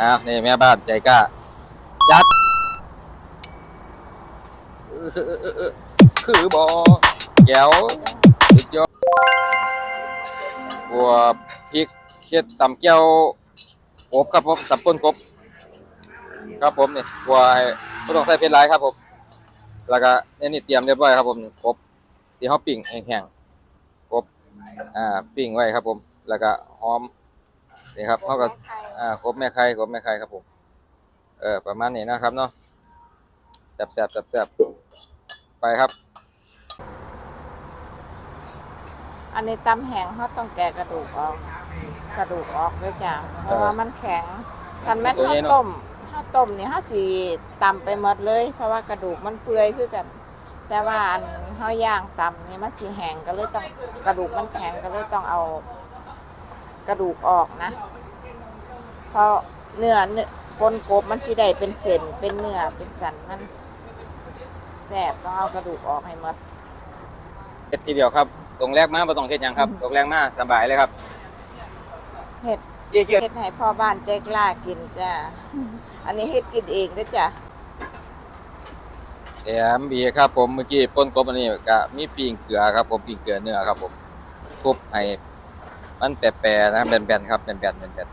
อ้าวนี่แม่บ้านใจกล้าจัดคือบอแก้วสุดยอดบัวพริกเค็ดตำแก้วกบครับผมตำป่นกบครับผมนี่บัวไม่ต้องใส่เพชรหลายครับผมแล้วก็นี่นี่เตรียมเรียบร้อยครับผมกบที่เขาปิ้งแห้งๆกบอ่าปิ้งไว้ครับผม แล้วก็หอม นี่ครับเขาก็อ่าครบแม่ไข่ครบแม่ไข่ครับผม เออประมาณนี้นะครับเนาะแซ่บแซ่บแซ่บแซ่บไปครับ อันนี้ตำแห้งเขาต้องแกะกระดูกออก กระดูกออกด้วยจ้ะเพราะว่ามันแข็งทันแม่นตัวข้านี้วเนอะต้มข้าวต้มนี่เขาสีตำไปหมดเลย เพราะว่ากระดูกมันเปื่อยคือกัน แต่ว่าอันเขาย่างตำนี่มันสีแห้งก็เลยต้องกระดูกมันแข็งก็เลยต้องเอา กระดูกออกนะ เพราะเนื้อเนื้อปนกบมันสีได้เป็นเส้นเป็นเนื้อเป็นสันมันแสบต้องเอากระดูกออกให้หมดเฮ็ดทีเดียวครับ ตรงแรกมาบ่ต้องเฮ็ดหยังครับ ตรงแรกมาสบายเลยครับเห็ดเกี่ยวเฮ็ดให้พ่อบ้านใจกล้ากินจ้าอันนี้เฮ็ดกินเองเด้อจ้ะแถมบีครับผมเมื่อกี้ป่นกบอันนี้ก็มีปิ้งเกลือครับผมปิ้งเกลือเนื้อครับผมทุบให้ มันแปรๆนะครับแบนๆครับแบนๆแบน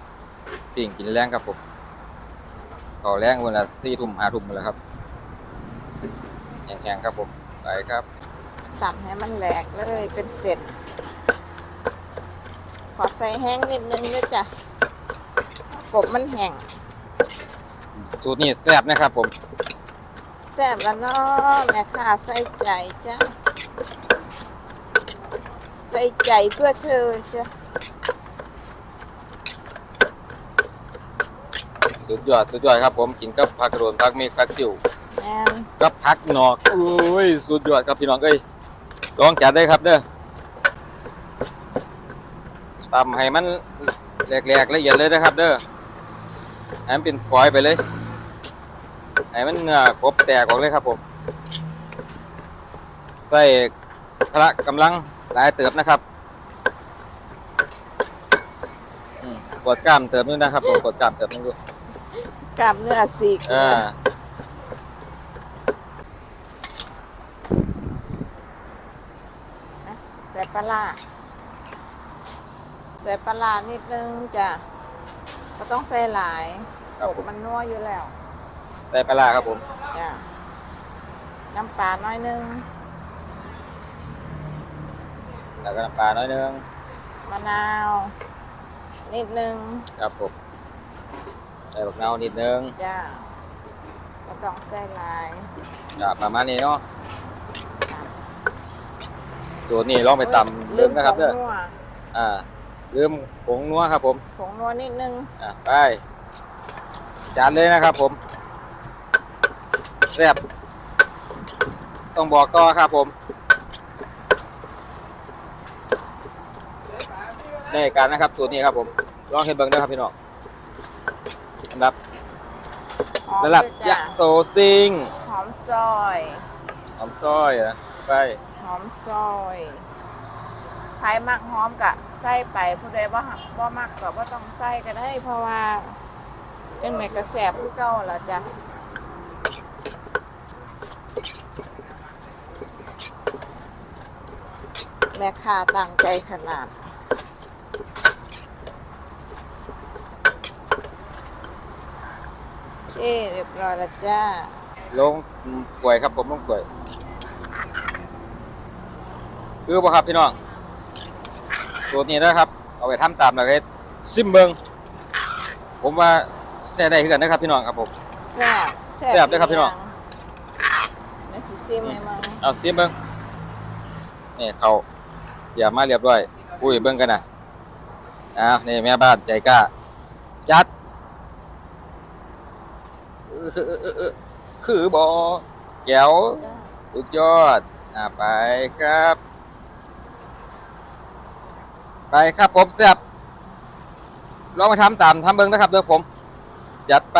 ๆปิ้งกินแรงครับผมขอแรงวันละ4ทุ่ม5ทุ่มแล้วครับแข็งๆครับผมไปครับตำให้มันแหลกเลยเป็นเศษขอใส่แห้งนิดนึงเด้อจ้ะกบมันแห้งสูตรนี้แซ่บนะครับผม แซ่บแล้วเนาะแม่ค้าใส่ใจจ้ะ ใส่ใจเพื่อเธอจ้ะสุดยอดสุดยอดครับ ผมกินกับผักกระโดนผักเมฆผักจิ๋วแม่นกับผักหนอกโอ้ยสุดยอดครับพี่น้องเอ้ยลองจัดได้ครับเด้อตำให้มันแหลกๆละเอียดเลยนะครับ เด้อให้มันเป็นฝอยไปเลยให้มันเนื้อกบแตกออกเลยครับผมใส่พละกำลัง หลายเติบนะครับอืมปวดกล้ามเติบนึงนะครับผมปวดกล้ามเติบนึงด้วยกล้ามเนื้อสีกอ่าใส่ปลาร้าใส่ปลาร้านิดนึงจ้ะก็ต้องใส่หลายครับกผบมมันนัวอยู่แล้ว ใส่ปลาร้าครับผมจ้ะน้ำปลาน้อยนึง แล้วก็น้ำปลาน้อยนึงมะนาว นิดนึงครับผมใส่บักนาวนิดนึงจ้ะก็ต้องใส่หลายจะประมาณนี้เนาะสูตรนี้ลองไปตำลืลืมมนะนะคครัรับบเด้เด้อออ่าลืมผงนัวครับ ผมผงนัวนิดนึงอ่าไปจานเลยนะครับ ผมแซ่บต้องบอกต่อครับผม ในการนะครับสูตรนี้ครับผมลองเห็นเบิ่งเด้อครับพี่น้องอันดับหอมระลับด้วยยะจ้ะโซซิงหอมซอยหอมซอยนะไปหอมซอยใครมักหอมกะใส่ไปผู้ใดว่าว่ามักก็ว่าต้องใส่ก็ได้ เพราะว่าเป็นแม่กระแสบคือเก่าแล้วจ้ะแม่ค้าตั้งใจขนาด โอ เคเรียบร้อยแล้วจ้าลงป่วยครับผมลงป่วย คือบ่ครับพี่น้องสูตรนี้นะครับ เอาไปทำตามแล้วก็ซิมเบิงผมว่าแซ่ได้คือกันนะครับพี่น้องครับผมแซ่บแซ่บเด้อครับพี่น้องแม่สิซิมให้มึงเอาซิมเบิงนี่เขาอย่ามาเรียบร้อย อุ้ยเบิ่งกันนะอ้าวนี่แม่บ้านใจกล้าจัดเออเออเออเออ คือบอแก้วสุดยอดอ่าไปครับ ไปครับผมแซ่บลองมาทำตามทำเบิ้งนะครับเดี๋ยวผม จัดไป